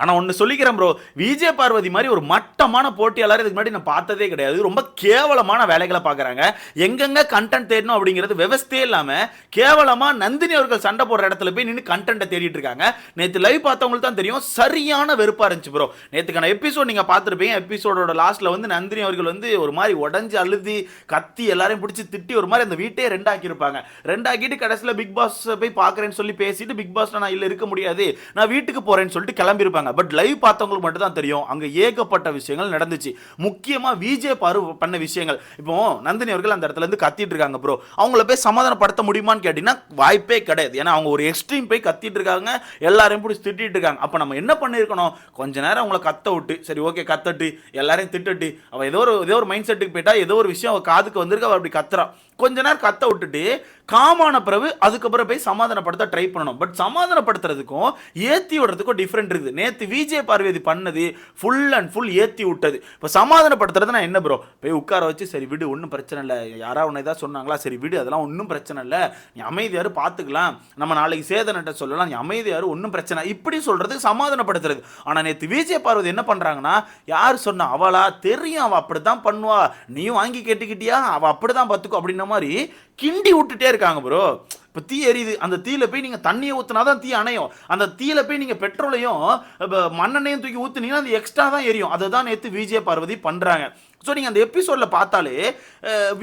ஆனால் ஒன்று சொல்லிக்கிறேன் ப்ரோ விஜய் பார்வதி மாதிரி ஒரு மட்டமான போட்டியாளர் இதுக்கு முன்னாடி நான் பார்த்ததே கிடையாது. ரொம்ப கேவலமான வேலைகளை பார்க்குறாங்க. எங்கெங்க கண்டென்ட் தேடணும் அப்படிங்கிறது விவஸ்தே இல்லாமல் கேவலமாக நந்தினி அவர்கள் சண்டை போடுற இடத்துல போய் நின்று கண்டென்ட்டை தேடிட்டு இருக்காங்க. நேற்று லைவ் பார்த்தவங்களுக்கு தான் தெரியும். சரியான வெறுப்பாக இருந்துச்சு ப்ரோ நேற்றுக்கான எபிசோட் நீங்கள் பார்த்துருப்பீங்க. எபிசோடோட லாஸ்ட்டில் வந்து நந்தினி அவர்கள் வந்து ஒரு மாதிரி உடஞ்சி அழுதி கத்தி எல்லாரையும் பிடிச்சி திட்டி ஒரு மாதிரி அந்த வீட்டையே ரெண்டாக்கியிருப்பாங்க. ரெண்டாக்கிட்டு கடைசியில் பிக் பாஸ் போய் பார்க்குறேன்னு சொல்லி பேசிட்டு பிக் பாஸ்ல நான் இல்லை இருக்க முடியாது. நான் வீட்டுக்கு போகிறேன்னு சொல்லிட்டு கிளம்பியிருப்பாங்க. பட் லைவ் பார்த்தவங்களுக்கு மட்டும் தான் தெரியும். அங்கே ஏகப்பட்ட விஷயங்கள் நடந்துச்சு. முக்கியமாக விஜே பாரு பண்ண விஷயங்கள். இப்போ நந்தினி அவர்கள் அந்த இடத்துல இருந்து கத்திட்டு இருக்காங்க ப்ரோ அவங்கள போய் சமாதானப்படுத்த முடியுமான்னு கேட்டிங்கன்னா வாய்ப்பே கிடையாது. ஏன்னா அவங்க ஒரு எக்ஸ்ட்ரீம் போய் கத்திட்டு இருக்காங்க. எல்லாரையும் பிடிச்சி திட்டிட்டு இருக்காங்க. அப்போ நம்ம என்ன பண்ணியிருக்கணும்? கொஞ்ச நேரம் அவங்கள கத்த விட்டு சரி ஓகே கத்தட்டு. எல்லாரையும் திட்டட்டு. அவள் ஏதோ ஒரு ஏதோ ஒரு மைண்ட் செட்டுக்கு போயிட்டா ஏதோ ஒரு விஷயம் அவள் காதுக்கு வந்திருக்கு அவள் அப்படி கத்துறான். கொஞ்ச நேரம் கத்த விட்டுட்டு காமான பிறகு அதுக்கப்புறம் போய் சமாதானப்படுத்த ட்ரை பண்ணணும். பட் சமாதானப்படுத்துறதுக்கும் ஏற்றி விடுறதுக்கும் டிஃப்ரெண்ட் இருக்குது. நேற்று விஜய் பார்வதி பண்ணது ஃபுல் அண்ட் ஃபுல் ஏற்றி விட்டது. இப்போ சமாதானப்படுத்துறது நான் என்ன ப்ரோ போய் உட்கார வச்சு சரி விடு ஒன்றும் பிரச்சனை இல்லை. யாராவது உன்னை ஏதாவது சொன்னாங்களா? சரி விடு அதெல்லாம் ஒன்றும் பிரச்சனை இல்லை. நீ அமைதியாரு பார்த்துக்கலாம் நம்ம நாளைக்கு சேதனட்ட சொல்லலாம். நீ அமைதியாரு ஒன்றும் பிரச்சனை இப்படி சொல்கிறது சமாதானப்படுத்துறது. ஆனால் நேற்று விஜய் பார்வதி என்ன பண்ணுறாங்கன்னா யார் சொன்னா அவளா? தெரியும் அவள் அப்படி தான் பண்ணுவா. நீயும் வாங்கி கேட்டுக்கிட்டியா? அவள் அப்படி தான் பார்த்துக்கோ அப்படின்னு மாதிரி கிண்டி விட்டுட்டே இருக்காங்க ப்ரோ இப்போ தீ எரியுது. அந்த தீயில போய் நீங்கள் தண்ணியை ஊற்றினா தான் தீ அணையும். அந்த தீயில போய் நீங்கள் பெட்ரோலையும் மண்ணெண்ணையும் தூக்கி ஊற்றுனீங்கன்னா அது எக்ஸ்ட்ரா தான் எரியும். அதை தான் நேற்று விஜய பார்வதி பண்ணுறாங்க ஸோ நீங்கள் அந்த எபிசோடில் பார்த்தாலே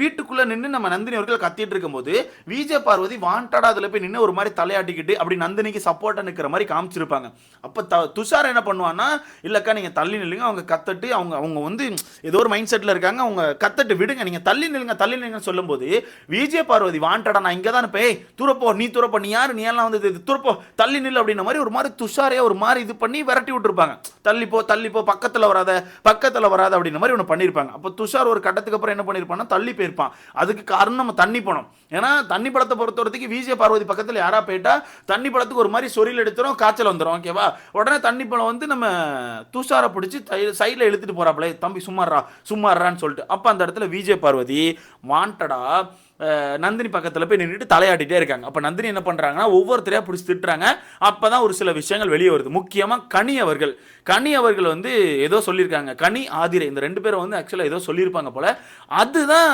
வீட்டுக்குள்ளே நின்று நம்ம நந்தினி அவர்கள் கத்திட்டு இருக்கும்போது விஜய் பார்வதி வாண்டடா அதில் போய் நின்று ஒரு மாதிரி தலையாட்டிக்கிட்டு அப்படி நந்தினிக்கு சப்போர்ட்டாக நிற்கிற மாதிரி காமிச்சிருப்பாங்க. அப்போ த துஷார் என்ன பண்ணுவான்னா இல்லைக்கா நீங்கள் தள்ளி நில்லுங்க அவங்க கத்தட்டு அவங்க அவங்க வந்து ஏதோ ஒரு மைண்ட் செட்டில் இருக்காங்க அவங்க கத்தட்டு விடுங்க நீங்கள் தள்ளி நில்லுங்க தள்ளி நில்லுங்கன்னு சொல்லும்போது விஜய பார்வதி வாண்டடா நான் இங்கே தான் போய் தூரப்போ நீ துறப்போ நீ யார் நீ எல்லாம் வந்து இது துறப்போ தள்ளி நில்லு அப்படின்ற மாதிரி ஒரு மாதிரி துஷாரே ஒரு மாதிரி இது பண்ணி விரட்டி விட்டுருப்பாங்க. தள்ளிப்போ தள்ளிப்போ பக்கத்தில் வராத பக்கத்தில் வராத அப்படின்ற மாதிரி ஒன்று பண்ணியிருப்பாங்க அப்போ துஷார் ஒரு கட்டத்துக்கு அப்புறம் என்ன பண்ணியிருப்பான்னா தள்ளி போயிருப்பான். அதுக்கு காரணம் நம்ம தண்ணி பணம் ஏன்னா தண்ணி படத்தை பொறுத்த வரைக்கும் விஜய பார்வதி பக்கத்தில் யாராக போயிட்டா தண்ணி படத்துக்கு ஒரு மாதிரி சொரியில் எடுத்துரும் காய்ச்சல் வந்துடும் ஓகேவா உடனே தண்ணி பழம் வந்து நம்ம துஷாரை பிடிச்சி சைடில் இழுத்துட்டு போறாப்ல. தம்பி சும்மாறா சும்மாறான்னு சொல்லிட்டு. அப்போ அந்த இடத்துல விஜய பார்வதி வாண்டடா நந்தினி பக்கத்தில் போய் நின்றுட்டு தலையாட்டிட்டே இருக்காங்க. அப்போ நந்தினி என்ன பண்ணுறாங்கன்னா ஒவ்வொருத்தரையாக பிடிச்சி திட்டுறாங்க. அப்போ தான் ஒரு சில விஷயங்கள் வெளியே வருது. முக்கியமாக கனி அவர்கள். கனி அவர்கள் வந்து ஏதோ சொல்லியிருக்காங்க. கனி ஆதிரை இந்த ரெண்டு பேரும் வந்து ஆக்சுவலாக ஏதோ சொல்லியிருப்பாங்க போல். அதுதான்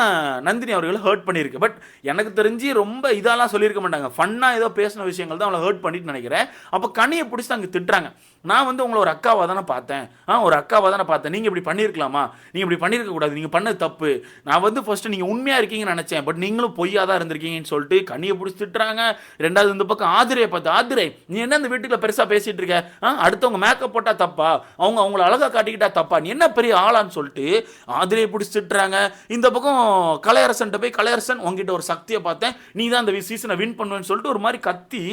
நந்தினி அவர்களை ஹர்ட் பண்ணியிருக்கு. பட் எனக்கு தெரிஞ்சு ரொம்ப இதெல்லாம் சொல்லியிருக்க மாட்டாங்க. ஃபன்னாக ஏதோ பேசின விஷயங்கள் தான் அவளை ஹர்ட் பண்ணிட்டு நினைக்கிறேன். அப்போ கனியை பிடிச்சி அங்கே திட்டுறாங்க. நான் வந்து உங்களை ஒரு அக்காவாக தானே பார்த்தேன். ஆ ஒரு அக்காவாக தானே பார்த்தேன். நீங்கள் இப்படி பண்ணியிருக்கலாமா? நீங்கள் இப்படி பண்ணியிருக்க கூடாது. நீங்கள் பண்ணது தப்பு. நான் வந்து ஃபஸ்ட்டு நீங்கள் உண்மையாக இருக்கீங்கன்னு நினச்சேன். பட் நீங்களும் பொய்யாக தான் இருந்திருக்கீங்கன்னு சொல்லிட்டு கண்ணியை பிடிச்சி திட்டுறாங்க. ரெண்டாவது இந்த பக்கம் ஆதிரையை பார்த்து ஆதிரை நீ என்ன இந்த வீட்டுக்குள்ள பெருசாக பேசிகிட்டு இருக்க? ஆ அடுத்தவங்க மேக்கப் போட்டால் தப்பா? அவங்க அவங்கள அழகாக காட்டிக்கிட்டா தப்பா? நீ என்ன பெரிய ஆளான்னு சொல்லிட்டு ஆதிரையை பிடிச்சி திட்டுறாங்க. இந்த பக்கம் கலையரசன்ட்ட போய் கலையரசன் உங்ககிட்ட ஒரு சக்தியை பார்த்தேன். நீ தான் அந்த சீசனை வின் பண்ணுவேன்னு சொல்லிட்டு ஒரு மாதிரி கத்தி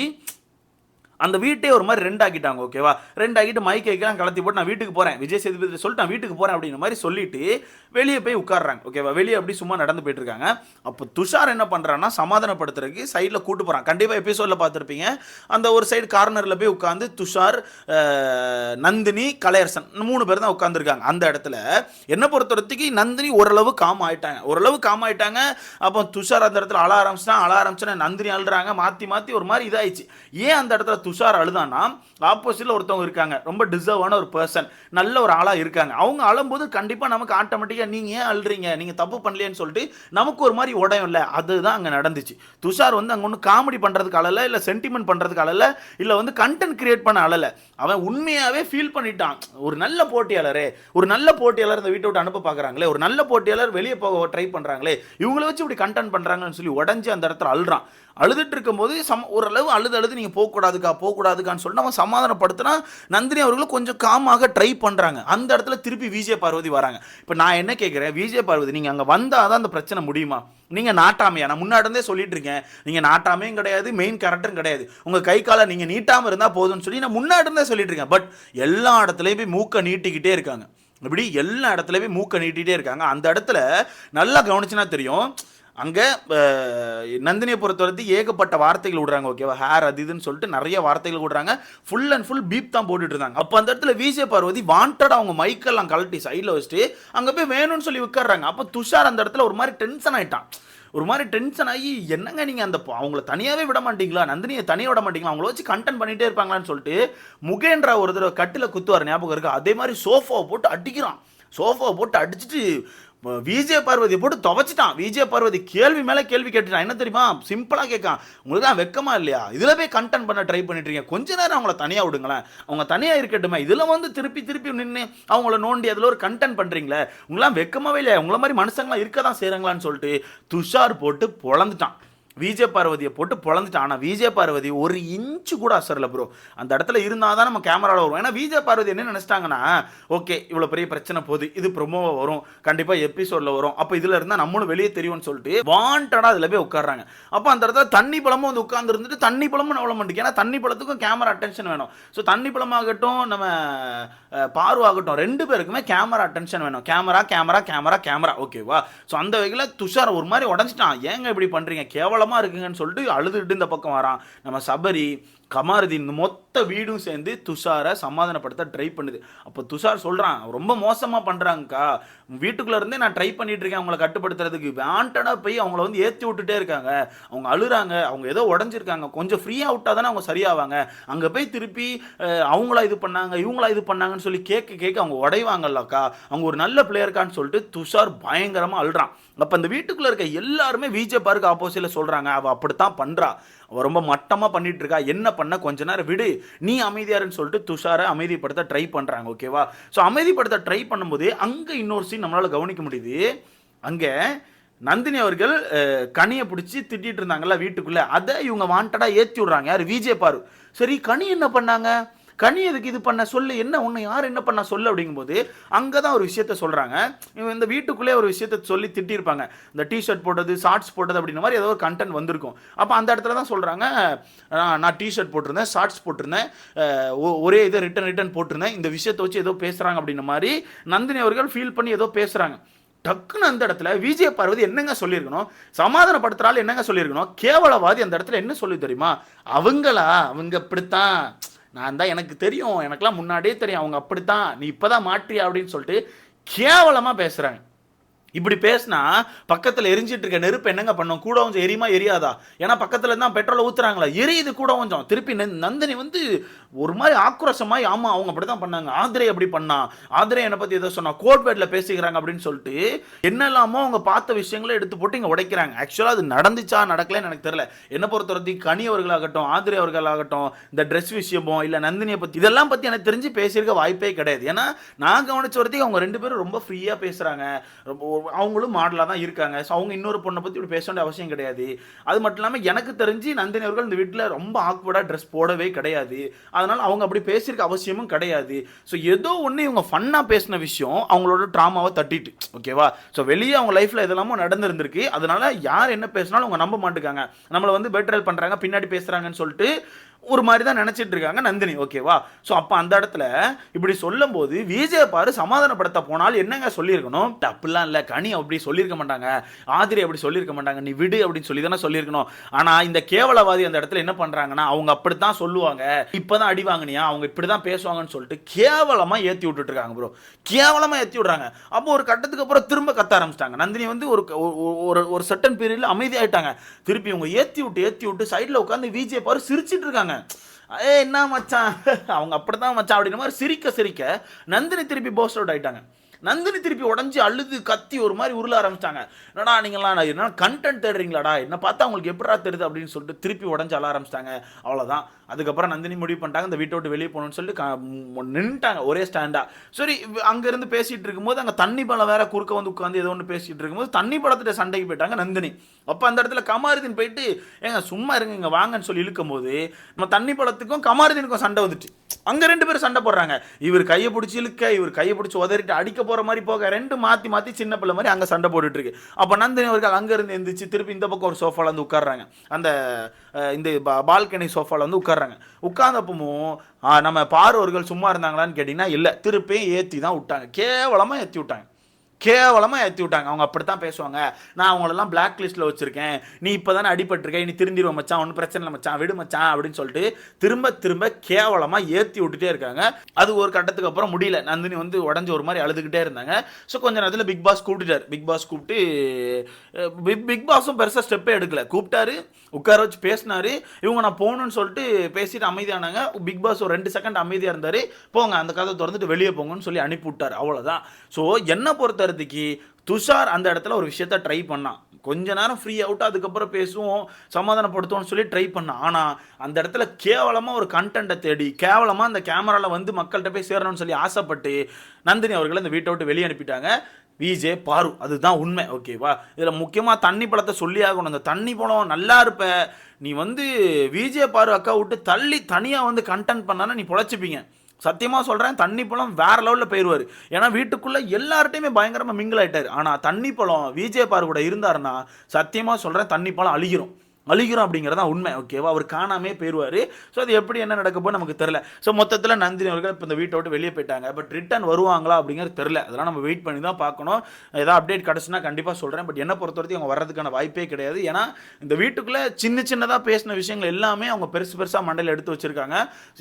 அந்த வீட்டே ஒரு மாதிரி ரெண்டாக்கிட்டாங்க ஓகேவா ரெண்டாக்கிட்டு மைக் கலத்தி போட்டு நான் வீட்டுக்கு போகிறேன் விஜய் சேதுபதி சொல்லிட்டு நான் வீட்டுக்கு போகிறேன் அப்படிங்கிற மாதிரி சொல்லிட்டு வெளியே போய் உட்காடுறாங்க ஓகேவா வெளியே அப்படி சும்மா நடந்து போயிட்டு இருக்காங்க அப்போ துஷார் என்ன பண்ணுறான்னா சமாதானப்படுத்துறதுக்கு சைடில் கூட்டு போகிறான் கண்டிப்பாக எபிசோடில் பார்த்துருப்பீங்க. அந்த ஒரு சைடு கார்னரில் போய் உட்காந்து துஷார் நந்தினி கலையரசன் மூணு பேர் தான் உட்காந்துருக்காங்க அந்த இடத்துல. என்ன பொறுத்தவரத்துக்கு நந்தினி ஓரளவு காம் ஆயிட்டாங்க. ஓரளவு காம் ஆயிட்டாங்க. அப்போ துஷார் அந்த இடத்துல அழ ஆரம்பிச்சுனா அழ ஆரம்பிச்சுனா நந்தினி அழுறாங்க மாற்றி மாற்றி ஒரு மாதிரி இதாயிடுச்சு. ஏன் அந்த இடத்துல துஷார் அழுதானா ஆப்போசிட்டில் ஒருத்தவங்க இருக்காங்க. ரொம்ப டிசர்வான ஒரு பர்சன் நல்ல ஒரு ஆளாக இருக்காங்க. அவங்க அழும்போது கண்டிப்பாக நமக்கு ஆட்டோமேட்டிக்காக நீங்கள் ஏன் அழுறீங்க? நீங்கள் தப்பு பண்ணலையேன்னு சொல்லிட்டு நமக்கு ஒரு மாதிரி உடையும் இல்லை. அதுதான் அங்கே நடந்துச்சு. துஷார் வந்து அங்கே ஒன்றும் காமெடி பண்ணுறதுக்கு அழல இல்லை சென்டிமெண்ட் பண்ணுறதுக்கு அழல இல்லை வந்து கண்டென்ட் கிரியேட் பண்ண அழல. அவன் உண்மையாகவே ஃபீல் பண்ணிட்டான். ஒரு நல்ல போட்டியாளரே ஒரு நல்ல போட்டியாளர் இந்த வீட்டை விட்டு அனுப்ப பார்க்குறாங்களே ஒரு நல்ல போட்டியாளர் வெளியே போக ட்ரை பண்ணுறாங்களே இவங்கள வச்சு இப்படி கண்டென்ட் பண்ணுறாங்கன்னு சொல்லி உடஞ்சி அந்த இடத்துல அழுறான். அழுதுட்டு இருக்கும்போது சம் ஓரளவு அழுது அழுது நீங்கள் போகக்கூடாதுக்கா போகக்கூடாதுக்கான்னு சொல்லி நம்ம சமாதானப்படுத்தினா நந்தினி அவர்களும் கொஞ்சம் காமாக ட்ரை பண்ணுறாங்க அந்த இடத்துல திருப்பி விஜய பார்வதி வராங்க. இப்போ நான் என்ன கேட்குறேன் விஜய பார்வதி நீங்கள் அங்கே வந்தால் தான் அந்த பிரச்சனை முடியுமா? நீங்கள் நாட்டாமையா? நான் முன்னாடி இருந்தே சொல்லிட்டு இருக்கேன் நீங்கள் நாட்டாமையும் கிடையாது மெயின் கேரக்டரும் கிடையாது. உங்கள் கை காலை நீங்கள் நீட்டாமல் இருந்தால் போதும்னு சொல்லி நான் முன்னாடி இருந்தே சொல்லிட்டு இருக்கேன் பட் எல்லா இடத்துலையும் போய் மூக்கை நீட்டிக்கிட்டே இருக்காங்க. இப்படி எல்லா இடத்துலையுமே மூக்கை நீட்டிகிட்டே இருக்காங்க. அந்த இடத்துல நல்லா கவனிச்சுனா தெரியும். அங்கே நந்தினியை பொறுத்தவரைக்கும் ஏகப்பட்ட வார்த்தைகள் விடுறாங்க ஓகேவா ஹேர் அது இதுன்னு சொல்லிட்டு நிறைய வார்த்தைகள் விடுறாங்க. ஃபுல் அண்ட் ஃபுல் பீப் தான் போட்டுட்டு இருந்தாங்க அப்போ அந்த இடத்துல விஜய பார்வதி வாண்டட் அவங்க மைக்கெல்லாம் கழட்டி சைடில் வச்சுட்டு அங்கே போய் வேணும்னு சொல்லி உட்கார்றாங்க. அப்போ துஷார் அந்த இடத்துல ஒரு மாதிரி டென்ஷன் ஆயிட்டான். ஒரு மாதிரி டென்ஷன் ஆகி என்னங்க நீங்கள் அந்த அவங்கள தனியாகவே விட மாட்டீங்களா? நந்தினியை தனியாக விட மாட்டீங்களா? அவங்கள வச்சு கண்டென்ட் பண்ணிகிட்டே இருப்பாங்களான்னு சொல்லிட்டு முகேந்திரா ஒரு தடவை கட்டில் குத்துவார் ஞாபகம் இருக்கு? அதே மாதிரி சோஃபாவை போட்டு அடிக்கிறான். சோஃபாவை போட்டு அடிச்சிட்டு விஜய பார்வதி போட்டு துவைச்சிட்டான். விஜய பார்வதி கேள்வி மேலே கேள்வி கேட்டுட்டான். என்ன தெரியுமா? சிம்பிளாக கேட்கான். உங்களுக்கு தான் வெக்கமா இல்லையா? இதில் போய் கண்டென்ட் பண்ண ட்ரை பண்ணிட்டு இருக்கீங்க. கொஞ்ச நேரம் அவங்கள தனியாக விடுங்களேன். அவங்க தனியாக இருக்கட்டுமே. இதில் வந்து திருப்பி திருப்பி நின்று அவங்கள நோண்டி அதில் ஒரு கண்டென்ட் பண்ணுறீங்களே உங்களாம் வெக்கமாவே இல்லையா? உங்களை மாதிரி மனுஷங்களாம் இருக்க தான் செய்கிறாங்களான்னு சொல்லிட்டு துஷார் போட்டு பொழந்துட்டான். விஜய பார்வதியை போட்டு பொழந்துட்டான். ஆனால் விஜய பார்வதி ஒரு இன்ச்சு கூட அசரில் ப்ரோ அந்த இடத்துல இருந்தால் தான் நம்ம கேமராவில் வரும் ஏன்னா விஜய பார்வதி என்ன நினச்சிட்டாங்கன்னா ஓகே இவ்வளோ பெரிய பிரச்சனை போகுது. இது ப்ரொமோவாக வரும். கண்டிப்பாக எபிசோடில் வரும். அப்போ இதில் இருந்தால் நம்மளும் வெளியே தெரியும்னு சொல்லிட்டு வாண்டடாக அதில் போய் உட்காடுறாங்க அப்போ அந்த இடத்துல தண்ணி பழமும் வந்து உட்காந்துருந்துட்டு தண்ணி பழமும் அவ்வளோ மாட்டேங்க ஏன்னா தண்ணி பழத்துக்கும் கேமரா அட்டென்ஷன் வேணும். ஸோ தண்ணி பழமாகட்டும் நம்ம பார்வாகட்டும் ரெண்டு பேருக்குமே கேமரா அட்டென்ஷன் வேணும். கேமரா கேமரா கேமரா கேமரா ஓகேவா ஸோ அந்த வகையில் துஷார் ஒரு மாதிரி உடஞ்சிட்டான். ஏங்க இப்படி பண்ணுறீங்க கேவலம் கேவலமாக இருக்குங்கன்னு சொல்லிட்டு அழுதுகிட்டு இந்த பக்கம் வரான். நம்ம சபரி கமாருதீன் இந்த மொத்த வீடும் சேர்ந்து துஷாரை சமாதானப்படுத்த ட்ரை பண்ணுது. அப்போ துஷார் சொல்கிறான் ரொம்ப மோசமாக பண்ணுறாங்கக்கா வீட்டுக்குள்ளே இருந்தே நான் ட்ரை பண்ணிட்டு இருக்கேன் அவங்கள கட்டுப்படுத்துறதுக்கு. வேண்டடாக போய் அவங்கள வந்து ஏற்றி விட்டுட்டே இருக்காங்க. அவங்க அழுறாங்க அவங்க ஏதோ உடஞ்சிருக்காங்க. கொஞ்சம் ஃப்ரீயாக விட்டா தானே அவங்க சரியாவாங்க. அங்கே போய் திருப்பி அவங்களா இது பண்ணாங்க இவங்களா இது பண்ணாங்கன்னு சொல்லி கேட்க கேட்க அவங்க உடைவாங்கல்லக்கா. அவங்க ஒரு நல்ல பிளேயருக்கான்னு சொல்லிட்டு துஷார் பயங்கரமாக அழுறான். அப்போ அந்த வீட்டுக்குள்ளே இருக்க எல்லாருமே விஜய் பாருக்கு ஆப்போசிட்டில் சொல்கிறாங்க அவள் அப்படித்தான் பண்ணுறா அவள் ரொம்ப மட்டமாக பண்ணிட்டு இருக்கா. என்ன பண்ண? கொஞ்ச நேரம் விடு. நீ அமைதியாருன்னு சொல்லிட்டு துஷாரை அமைதிப்படுத்த ட்ரை பண்ணுறாங்க ஓகேவா ஸோ அமைதிப்படுத்த ட்ரை பண்ணும்போது அங்கே இன்னொரு சீன் நம்மளால் கவனிக்க முடியுது. அங்கே நந்தினி அவர்கள் கனியை பிடிச்சி திட்டிகிட்டு இருந்தாங்கல்ல வீட்டுக்குள்ளே. அதை இவங்க வாண்டடாக ஏற்றி விடுறாங்க. யார்? விஜய் பாரு சரி கனி என்ன பண்ணாங்க? கனி எதுக்கு இது பண்ண? சொல்லு என்ன ஒன்று யார் என்ன பண்ண சொல்லு அப்படிங்கும்போது அங்கே தான் ஒரு விஷயத்த சொல்கிறாங்க இவங்க இந்த வீட்டுக்குள்ளே ஒரு விஷயத்த சொல்லி திட்டியிருப்பாங்க இந்த டிஷர்ட் போட்டது ஷார்ட்ஸ் போட்டது அப்படின்ற மாதிரி ஏதோ ஒரு கண்டென்ட் வந்திருக்கும். அப்போ அந்த இடத்துல தான் சொல்கிறாங்க நான் டிஷர்ட் போட்டிருந்தேன் ஷார்ட்ஸ் போட்டிருந்தேன் ஒ- ஒரே இதை ரிட்டன் ரிட்டன் போட்டிருந்தேன். இந்த விஷயத்தை வச்சு ஏதோ பேசுகிறாங்க அப்படின்ற மாதிரி நந்தினி அவர்கள் ஃபீல் பண்ணி ஏதோ பேசுகிறாங்க டக்குன்னு அந்த இடத்துல விஜய பார்வதி என்னங்க சொல்லியிருக்கணும்? சமாதானப்படுத்துறாள் என்னங்க சொல்லியிருக்கணும்? கேவலவாதி அந்த இடத்துல என்ன சொல்லி தெரியுமா? அவங்களா அவங்க இப்படித்தான். நான் தான் எனக்கு தெரியும். எனக்கெல்லாம் முன்னாடியே தெரியும். அவங்க அப்படித்தான். நீ இப்பதான் மாற்றியா அப்படின்னு சொல்லிட்டு கேவலமாக பேசுகிறாங்க இப்படி பேசினா பக்கத்தில் எரிஞ்சிட்டு இருக்க நெருப்பு என்னங்க பண்ணும்? கூட கொஞ்சம் எரியுமா எரியாதா? ஏன்னா பக்கத்தில் தான் பெட்ரோலை ஊற்றுறாங்களா எரியுது கூட கொஞ்சம். திருப்பி நந்தினி வந்து ஒரு மாதிரி ஆக்ரோஷமாய் ஆமாம் அவங்க அப்படி தான் பண்ணாங்க. ஆதிரை அப்படி பண்ணா. ஆதிரை என்னை பற்றி ஏதோ சொன்னா கோட் வேர்டில் பேசிக்கிறாங்க அப்படின்னு சொல்லிட்டு என்னெல்லாமோ அவங்க பார்த்த விஷயங்களை எடுத்து போட்டு இங்கே உடைக்கிறாங்க. ஆக்சுவலாக அது நடந்துச்சா நடக்கலன்னு எனக்கு தெரியல. என்னை பொறுத்த வரைக்கும் கனி அவர்களாகட்டும் ஆதிரை அவர்களாகட்டும் இந்த ட்ரெஸ் விஷயமோ இல்லை நந்தினியை பற்றி இதெல்லாம் பற்றி எனக்கு தெரிஞ்சு பேசியிருக்க வாய்ப்பே கிடையாது. ஏன்னா நான் கவனிச்ச வரைக்கும் அவங்க ரெண்டு பேரும் ரொம்ப ஃப்ரீயாக பேசுகிறாங்க ரொம்ப அவங்களும் மாடலாக தான் இருக்காங்க. ஸோ அவங்க இன்னொரு பொண்ணை பற்றி இப்படி பேச வேண்டிய அவசியம் கிடையாது. அது மட்டும் இல்லாமல் எனக்கு தெரிஞ்சு நந்தினி அவர்கள் இந்த வீட்டில் ரொம்ப ஆக்வர்டாக ட்ரெஸ் போடவே கிடையாது. அதனால் அவங்க அப்படி பேசியிருக்க அவசியமும் கிடையாது. ஸோ ஏதோ ஒன்று இவங்க ஃபன்னாக பேசின விஷயம் அவங்களோட ட்ராமாவை தட்டிட்டு. ஓகேவா ஸோ வெளியே அவங்க லைஃப்பில் இதெல்லாமோ நடந்திருந்திருக்கு. அதனால் யார் என்ன பேசினாலும் அவங்க நம்ப மாட்டுக்காங்க. நம்மளை வந்து பெட்ரல் பண்ணுறாங்க பின்னாடி பேசுகிறாங்கன்னு சொல்லிட்டு ஒரு மாதிரி தான் நினச்சிட்டு இருக்காங்க நந்தினி. ஓகேவா ஸோ அப்போ அந்த இடத்துல இப்படி சொல்லும்போது விஜய் பாரு சமாதானப்படுத்த போனால் என்னங்க சொல்லியிருக்கணும்? அப்படிலாம் இல்லை. கனி அப்படி சொல்லியிருக்க மாட்டாங்க. ஆதிரி அப்படி சொல்லியிருக்க மாட்டாங்க. நீ விடு அப்படின்னு சொல்லி தானே சொல்லியிருக்கணும். ஆனால் இந்த கேவலவாதி அந்த இடத்துல என்ன பண்ணுறாங்கன்னா அவங்க அப்படி தான் சொல்லுவாங்க. இப்போ தான் அடி வாங்கினியா? அவங்க இப்படி தான் பேசுவாங்கன்னு சொல்லிட்டு கேவலமாக ஏற்றி விட்டுட்டு இருக்காங்க ப்ரோ கேவலமாக ஏற்றி விடுறாங்க. அப்போ ஒரு கட்டத்துக்கு அப்புறம் திரும்ப கத்த ஆரம்பிச்சிட்டாங்க. நந்தினி வந்து ஒரு ஒரு- ஒரு ஒரு சட்டன் பீரியடில் அமைதியாயிட்டாங்க. திருப்பி இவங்க ஏற்றி விட்டு ஏற்றி விட்டு சைடில் உட்காந்து விஜய் பாரு சிரிச்சிட்டு இருக்காங்க. ஏ என்ன மச்சான்? அவங்க அப்படிதான் மச்சான் அப்படின்ற மாதிரி சிரிக்க சிரிக்க நந்தினி திருப்பி போஸ்ட் அவுட் ஆயிட்டாங்க. நந்தினி திருப்பி உடஞ்சி அழுது கத்தி ஒரு மாதிரி உருள ஆரம்பிச்சிட்டாங்க. என்னடா நீங்களாம் என்ன கண்டென்ட் தேடுறீங்களாடா? என்ன பார்த்தா உங்களுக்கு எப்படா தெரியுது அப்படின்னு சொல்லிட்டு திருப்பி உடஞ்சி அழ ஆரம்பிச்சிட்டாங்க. அவ்வளோதான் அதுக்கப்புறம் நந்தினி முடிவு பண்ணிட்டாங்க இந்த வீட்டை விட்டு வெளியே போகணும்னு சொல்லிட்டு நின்றுட்டாங்க ஒரே ஸ்டாண்டாக சரி அங்கேருந்து பேசிகிட்டு இருக்கும்போது அங்கே தண்ணி பழம் வேற குறுக்க வந்து உட்காந்து ஏதோ ஒன்று பேசிகிட்டு இருக்கும்போது தண்ணி பழத்திட்ட சண்டைக்கு போயிட்டாங்க நந்தினி. அப்போ அந்த இடத்துல கமாருதீன் போயிட்டு ஏங்க சும்மா இருங்க இங்கே வாங்கன்னு சொல்லி இழுக்கும் போது நம்ம தண்ணி பழத்துக்கும் கமாருதீனுக்கும் சண்டை வந்துட்டு அங்கே ரெண்டு பேரும் சண்டை போடுறாங்க. இவர் கையை பிடிச்சி இழுக்க இவர் கையை பிடிச்சி உதறிட்டு அடிக்க போகிற மாதிரி போக ரெண்டு மாற்றி மாற்றி சின்ன பிள்ளை மாதிரி அங்கே சண்டை போட்டுட்டு இருக்கு. அப்போ நந்தினி அவர்கள் அங்கேருந்து எந்திரிச்சு திருப்பி இந்த பக்கம் ஒரு சோஃபாவில் வந்து உட்காடுறாங்க அந்த இந்த பால்கனி சோஃபால வந்து உட்கார்றாங்க. உட்கார்ந்தப்பவும் நம்ம பார்வர்கள் சும்மா இருந்தாங்களான்னு கேட்டிங்கன்னா இல்லை திருப்பியும் ஏற்றி தான் விட்டாங்க. கேவலமாக ஏற்றி விட்டாங்க. கேவலமாக ஏற்றி விட்டாங்க. அவங்க அப்படி தான் பேசுவாங்க. நான் அவங்களெல்லாம் பிளாக் லிஸ்ட்டில் வச்சுருக்கேன். நீ இப்போ தானே அடிபட்டிருக்கேன் நீ திருந்திருவ மச்சான். ஒன்றும் பிரச்சனை இல்லை மச்சான். விடு மச்சான் அப்படின்னு சொல்லிட்டு திரும்ப திரும்ப கேவலமாக ஏற்றி விட்டுட்டே இருக்காங்க. அது ஒரு கட்டத்துக்கு அப்புறம் முடியல. நந்தினி வந்து உடஞ்சி ஒரு மாதிரி அழுதுகிட்டே இருந்தாங்க. ஸோ கொஞ்ச நேரத்தில் பிக் பாஸ் கூப்பிட்டுட்டார். பிக் பாஸ் கூப்பிட்டு பிக் பிக் பாஸும் பெருசாக ஸ்டெப்பே எடுக்கல. கூப்பிட்டாரு உட்கார வச்சு பேசினாரு. இவங்க நான் போகணும்னு சொல்லிட்டு பேசிட்டு அமைதியானாங்க. பிக் பாஸ் ஒரு ரெண்டு செகண்ட் அமைதியாக இருந்தார். போங்க அந்த கதை திறந்துட்டு வெளியே போங்கன்னு சொல்லி அனுப்பி விட்டார். அவ்வளோதான் ஸோ என்னை பொறுத்தவரைக்கு துஷார் அந்த இடத்துல ஒரு விஷயத்த ட்ரை பண்ணான். கொஞ்ச நேரம் ஃப்ரீ அவுட்டாக அதுக்கப்புறம் பேசுவோம் சமாதானப்படுத்துவோம்னு சொல்லி ட்ரை பண்ணான். ஆனால் அந்த இடத்துல கேவலமாக ஒரு கண்டென்ட்டை தேடி கேவலமாக அந்த கேமராவில் வந்து மக்கள்கிட்ட போய் சேரணும்னு சொல்லி ஆசைப்பட்டு நந்தினி அவர்களை இந்த வீட்டை விட்டு வெளியே அனுப்பிட்டாங்க. விஜே பாரு அதுதான் உண்மை. ஓகேவா இதில் முக்கியமாக தண்ணி பழத்தை சொல்லி ஆகணும். அந்த தண்ணி பழம் நல்லா இருப்ப. நீ வந்து விஜே பாரு அக்கா விட்டு தள்ளி தனியாக வந்து கண்டென்ட் பண்ணானா நீ பொழைச்சிப்பீங்க. சத்தியமாக சொல்கிறேன் தண்ணி பழம் வேறு லெவலில் போயிடுவார் ஏன்னா வீட்டுக்குள்ளே எல்லார்ட்டையுமே பயங்கரமாக மிங்கிள் ஆகிட்டார் ஆனால் தண்ணி பழம் விஜே பார் கூட இருந்தாருன்னா சத்தியமாக சொல்கிறேன் தண்ணி பழம் அழிகிறோம் அழிகிறோம் அப்படிங்கிறது தான் உண்மை ஓகேவா அவர் காணாமே போயிடுவார் ஸோ அது எப்படி என்ன நடக்க நமக்கு தெரில ஸோ மொத்தத்தில் நந்தினி அவர்கள் இப்போ இந்த வீட்டை விட்டு வெளியே போயிட்டாங்க. பட் ரிட்டர்ன் வருவாங்களா அப்படிங்கிறது தெரில அதெல்லாம் நம்ம வெயிட் பண்ணி தான் பார்க்கணும். ஏதாவது அப்டேட் கிடச்சுன்னா கண்டிப்பாக சொல்கிறேன் பட் என்ன பொறுத்த வரைக்கும் அவங்க வர்றதுக்கான வாய்ப்பே கிடையாது. ஏன்னா இந்த வீட்டுக்குள்ளே சின்ன சின்னதாக பேசின விஷயங்கள் எல்லாமே அவங்க பெருசு பெருசாக மண்டையில் எடுத்து வச்சிருக்காங்க.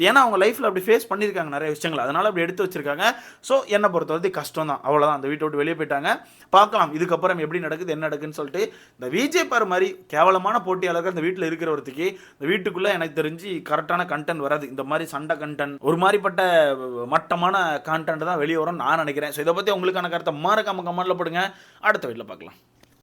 ஏன்னா அவங்க லைஃப்பில் அப்படி ஃபேஸ் பண்ணியிருக்காங்க நிறைய விஷயங்கள். அதனால் அப்படி எடுத்து வச்சிருக்காங்க. ஸோ என்னை பொறுத்த வரைக்கும் கஷ்டம் தான். அவ்வளோதான் அந்த வீட்டை விட்டு வெளியே போயிட்டாங்க. பார்க்கலாம். இதுக்கப்புறம் எப்படி நடக்குது என்ன நடக்குதுன்னு சொல்லிட்டு இந்த விஜய் பார் மாதிரி கேவலமான போட்டியாளர்கள் இந்த வீட்டில் இருக்கிறவர்த்துக்கு இந்த வீட்டுக்குள்ளே எனக்கு தெரிஞ்சு கரெக்டான கண்டென்ட் வராது. இந்த மாதிரி சண்டை கண்டென்ட் ஒரு மாதிரிப்பட்ட மட்டமான கண்டென்ட் தான் வெளியே வரும்னு நான் நினைக்கிறேன். ஸோ இதை பற்றி உங்களுக்கான கருத்தை மறக்காம கமெண்ட்ல போடுங்க. அடுத்த வீட்டில் பார்க்கலாம்.